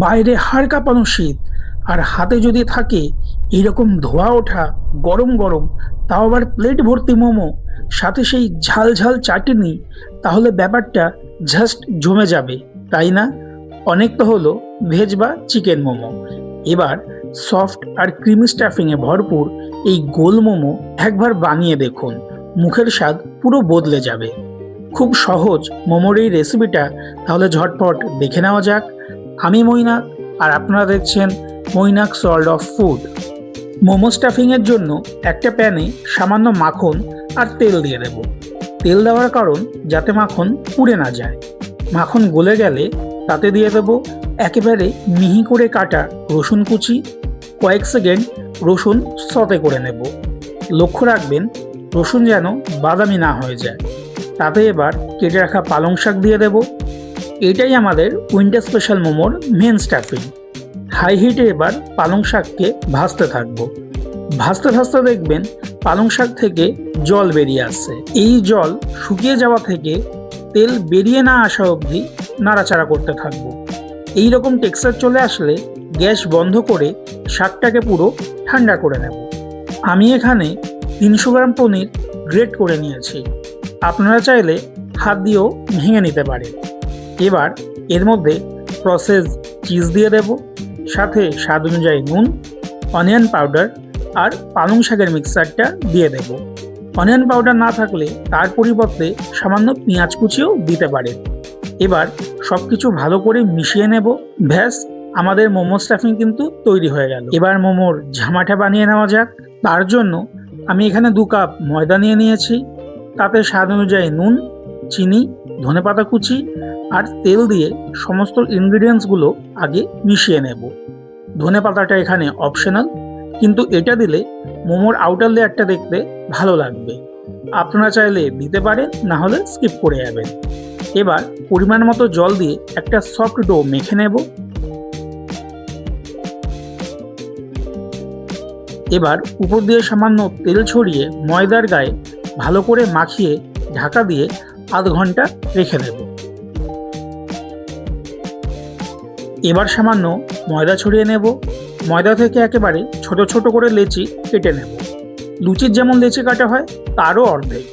বাইরে হাড় কাঁপানো শীত, আর হাতে যদি থাকে এরকম ধোয়া ওঠা গরম গরম, তাও আবার প্লেট ভর্তি মোমো, সাথে সেই ঝাল ঝাল চাটনি, তাহলে ব্যাপারটা জাস্ট জমে যাবে, তাই না? অনেক তো হলো ভেজ বা চিকেন মোমো। এবার সফট আর ক্রিমি স্টাফিংয়ে ভরপুর এই গোল মোমো একবার বানিয়ে দেখুন, মুখের স্বাদ পুরো বদলে যাবে। খুব সহজ মোমোর এই রেসিপিটা তাহলে ঝটপট দেখে নেওয়া যাক। আমি মৈনাক, আর আপনারা দেখছেন Mainak salt of food momo স্টাফিংয়ের জন্য একটা প্যানে সামান্য মাখন আর তেল দিয়ে দেব। তেল দেওয়ার কারণ যাতে মাখন পুড়ে না যায়। মাখন গলে গেলে তাতে দিয়ে দেব একেবারে মিহি করে কাটা রসুন কুচি। কয়েক সেকেন্ড রসুন সতে করে নেব। লক্ষ্য রাখবেন, রসুন যেন বাদামি না হয়ে যায়। তাতে এবার কেটে রাখা পালং শাক দিয়ে দেব। এটাই আমাদের উইন্টার স্পেশাল মোমোর মেন স্টাফিং হাই হিটে এবার পালং শাককে ভাজতে থাকব। ভাজতে ভাজতে দেখবেন পালং শাক থেকে জল বেরিয়ে আসছে। এই জল শুকিয়ে যাওয়া থেকে তেল বেরিয়ে না আসা অবধি নাড়াচাড়া করতে থাকব। এই রকম টেক্সচার চলে আসলে গ্যাস বন্ধ করে শাকটাকে পুরো ঠান্ডা করে নেব। আমি এখানে তিনশো গ্রাম পনির গ্রেট করে নিয়েছি। আপনারা চাইলে হাত দিয়েও ভেঙে নিতে পারেন। এবার এর মধ্যে প্রসেস চিজ দিয়ে দেব, সাথে স্বাদ অনুযায়ী নুন অনিয়ন পাউডার আর পালং শাকের মিক্সারটা দিয়ে দেব। অনিয়ন পাউডার না থাকলে তার পরিবর্তে সামান্য পেঁয়াজ কুচিও দিতে পারে। এবার সব কিছু ভালো করে মিশিয়ে নেব। ভ্যাস আমাদের মোমো স্টাফিং কিন্তু তৈরি হয়ে গেল। এবার মোমোর ঝামাটা বানিয়ে নেওয়া যাক। তার জন্য আমি এখানে দু কাপ ময়দা নিয়ে নিয়েছি। তাতে স্বাদ অনুযায়ী নুন, চিনি, ধনেপাতা কুচি আর তেল দিয়ে সমস্ত ইনগ্রিডিয়েন্টসগুলো আগে মিশিয়ে নেব। ধনে পাতাটা এখানে অপশনাল কিন্তু এটা দিলে মোমোর আউটার লেয়ারটা দেখতে ভালো লাগবে। আপনারা চাইলে দিতে পারেন, না হলে স্কিপ করে যাবেন। এবার পরিমাণ মতো জল দিয়ে একটা সফট ডো মেখে নেব। এবার উপর দিয়ে সামান্য তেল ছড়িয়ে ময়দার গায়ে ভালো করে মাখিয়ে ঢাকা দিয়ে আধ ঘণ্টা রেখে দেব। এবার সামান্য ময়দা ছড়িয়ে নেব। ময়দা থেকে একেবারে ছোট ছোট করে লেচি কেটে নেব। লুচির যেমন লেচি কাটা হয়, তারও অর্ধেক।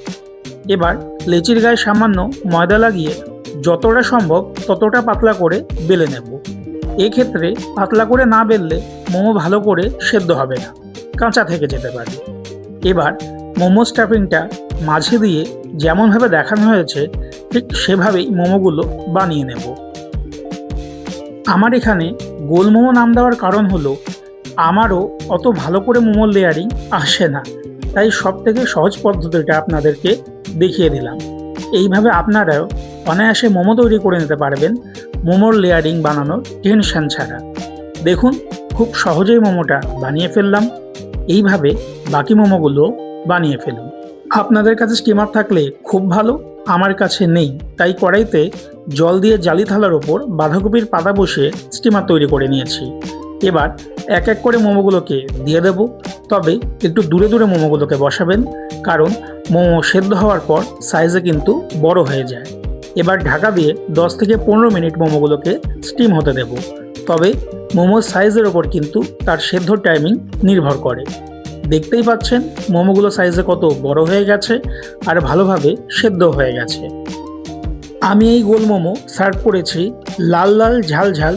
এবার লেচির গায়ে সামান্য ময়দা লাগিয়ে যতটা সম্ভব ততটা পাতলা করে বেলে নেব। এক্ষেত্রে পাতলা করে না বেললে মোমো ভালো করে সেদ্ধ হবে না, কাঁচা থেকে যেতে পারে। এবার মোমো স্টাফিংটা মাঝে দিয়ে যেমনভাবে দেখানো হয়েছে, ঠিক সেভাবেই মোমোগুলো বানিয়ে নেব। আমার এখানে গোল মোমো নাম দেওয়ার কারণ হলো, আমারও অত ভালো করে মোমোর লেয়ারিং আসে না। তাই সব থেকে সহজ পদ্ধতিটা আপনাদেরকে দেখিয়ে দিলাম। এইভাবে আপনারাও অনায়াসে মোমো তৈরি করে নিতে পারবেন, মোমোর লেয়ারিং বানানোর টেনশন ছাড়া। দেখুন, খুব সহজেই মোমোটা বানিয়ে ফেললাম। এইভাবে বাকি মোমোগুলো বানিয়ে ফেলুন। আপনাদের কাছে স্টিমার থাকলে খুব ভালো, আমার কাছে নেই। তাই কড়াইতে জল দিয়ে জালি থালার ওপর বাঁধাকপির পাতা বসিয়ে স্টিমার তৈরি করে নিয়েছি। এবার এক এক করে মোমোগুলোকে দিয়ে দেব। তবে একটু দূরে দূরে মোমোগুলোকে বসাবেন, কারণ মোমো সেদ্ধ হওয়ার পর সাইজে কিন্তু বড় হয়ে যায়। এবার ঢাকা দিয়ে 10 থেকে পনেরো মিনিট মোমোগুলোকে স্টিম হতে দেব। তবে মোমোর সাইজের ওপর কিন্তু তার সেদ্ধ টাইমিং নির্ভর করে। দেখতেই পাচ্ছেন, মোমোগুলো সাইজে কত বড় হয়ে গেছে আর ভালোভাবে সেদ্ধ হয়ে গেছে। আমি এই গোল মোমো সার্ভ করেছি লাল লাল, ঝাল ঝাল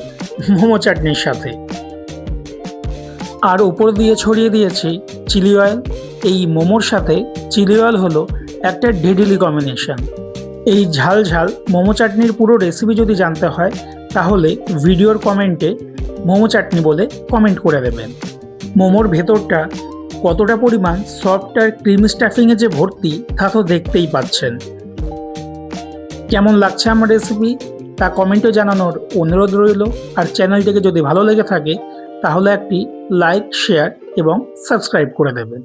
মোমো চাটনির সাথে। আর উপর দিয়ে ছড়িয়ে দিয়েছি চিলি অয়েল এই মোমোর সাথে চিলি অয়েল হলো একটা ডেডিলি কম্বিনেশন এই ঝাল ঝাল মোমো চাটনির পুরো রেসিপি যদি জানতে হয়, তাহলে ভিডিওর কমেন্টে মোমো চাটনি বলে কমেন্ট করে দেবেন। মোমোর ভেতরটা কতটা পরিমাণ সফটওয়্যার ক্রিম স্টাফিংয়ে যে ভর্তি, তা তো দেখতেই পাচ্ছেন। কেমন লাগছে আমার রেসিপি তা কমেন্টে জানানোর অনুরোধ রইল। আর চ্যানেলটিকে যদি ভালো লেগে থাকে, তাহলে একটি লাইক শেয়ার এবং সাবস্ক্রাইব করে দেবেন।